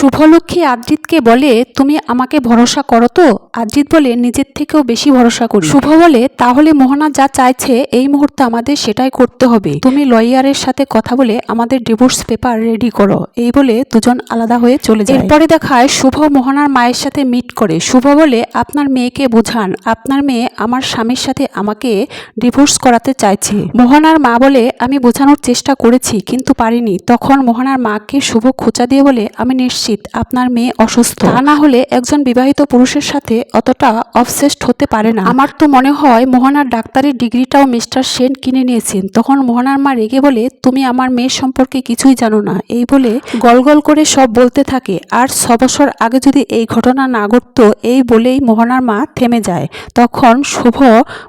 শুভলক্ষ্মী আদ্রিতকে বলে তুমি আমাকে ভরসা করো তো? আদ্রিত বলে নিজের থেকেও বেশি ভরসা করি। শুভ বলে, তাহলে মোহনা যা চাইছে এই মুহূর্তে আমাদের সেটাই করতে হবে। তুমি লয়ারের সাথে কথা বলে আমাদের ডিভোর্স পেপার রেডি করো। এই বলে দুজন আলাদা হয়ে চলে যায়। এরপরে দেখায় শুভ মোহনার মায়ের সাথে মিট করে। শুভ বলে, আপনার মেয়েকে বোঝান। আপনার মেয়ে আমার স্বামীর সাথে আমাকে ডিভোর্স করাতে চাইছে। মোহনার মা বলে, আমি বোঝানোর চেষ্টা করেছি, কিন্তু পারিনি। তখন মোহনার মাকে শুভ খোঁচা দিয়ে বলে, আমি নিশ্চিত আপনার মেয়ে অসুস্থ। তা না হলে একজন বিবাহিত পুরুষের সাথে অতটা অবসেসড হতে পারে না। আমার তো মনে হয় মোহনার ডাক্তারের ডিগ্রিটাও মিস্টার সেন কিনে নিয়েছেন। তখন মোহনার মা রেগে বলে তুমি আমার মেয়ের সম্পর্কে কিছুই জানো না। এই বলে গলগল করে সব বলতে থাকে। আর ছ বছর আগে যদি এই ঘটনা না ঘটতো এই বলেই মোহনার মা থেমে যায়। তখন শুভ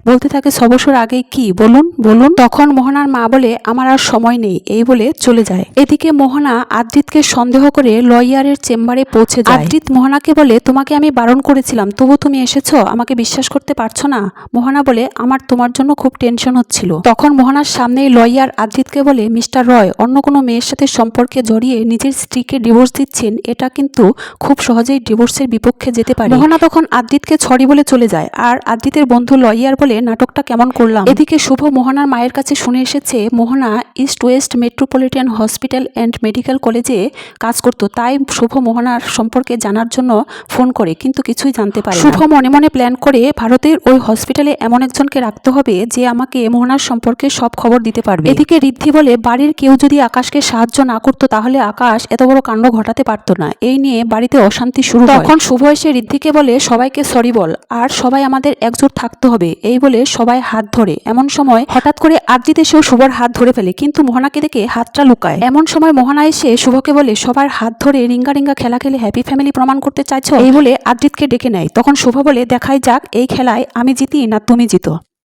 বলতে থাকে ছ বছর আগে কি? বলুন বলুন। তখন মোহনার মা বলে আমার আর সময় নেই। এই বলে চলে যায়। এদিকে মোহনা আদ্রিতকে সন্দেহ করে লয়ারের চেম্বারে পৌঁছে যায়। আদ্রিত মোহনাকে বলে তোমাকে আমি বারণ করেছিলাম। তবু তুমি এসেছ? আমাকে বিশ্বাস করতে পারছ না? মোহনা বলে, আমার তোমার জন্য খুব টেনশন হচ্ছিল। তখন মোহনার সামনেই লয়ার আদ্রিতকে বলে, মিস্টার রয়, অন্য কোনো মেয়ের সাথে সম্পর্কে জড়িয়ে নিজের স্ত্রীকে ডিভোর্স দিচ্ছেন? এটা কিন্তু খুব সহজেই ডিভোর্সের বিপক্ষে যেতে পারে। মোহনা তখন আদ্রিতকে ছড়ি বলে চলে যায়। আর আদ্রিতের বন্ধু লয়ার বলে, নাটকটা কেমন করলাম? এদিকে শুভ মোহনার মায়ের কাছে শুনে এসেছে, Mohona east west metropolitan hospital and medical কলেজে কাজ করতো। তাই শুভ মোহনার সম্পর্কে জানার জন্য ফোন করে, কিন্তু কিছুই জানতে পারে না। শুভ মনে মনে প্ল্যান করে ভারতের ওই হসপিটালে এমন একজনকে রাখতে হবে যে আমাকে মোহনার সম্পর্কে সব খবর দিতে পারবে। এদিকে ঋদ্ধি বলে বাড়ির কেউ যদি আকাশকে সাহায্য না করতো তাহলে আকাশ এত বড় কাণ্ড ঘটাতে পারতো না। এই নিয়ে বাড়িতে অশান্তি শুরু হয়। তখন শুভ এসে ঋদ্ধিকে বলে সবাইকে সরি বল আর সবাই আমাদের একজোট থাকতে হবে। এই বলে সবাই হাত ধরে। এমন সময় হঠাৎ করে আদ্রিত এসেও শুভর হাত ধরে ফেলে কিন্তু মোহনাকে দেখে হাতটা লুকায়। এমন সময় মোহনা এসে শুভকে বলে সবার হাত ধরে রিঙ্গা রিঙ্গা খেলা খেলে হ্যাপি ফ্যামিলি প্রমাণ করতে চাইছো? এই বলে আদ্রিতকে ডেকে নেয়। তখন শুভ বলে দেখাই যাক এই খেলায় আমি জিতি না তুমি জিতো।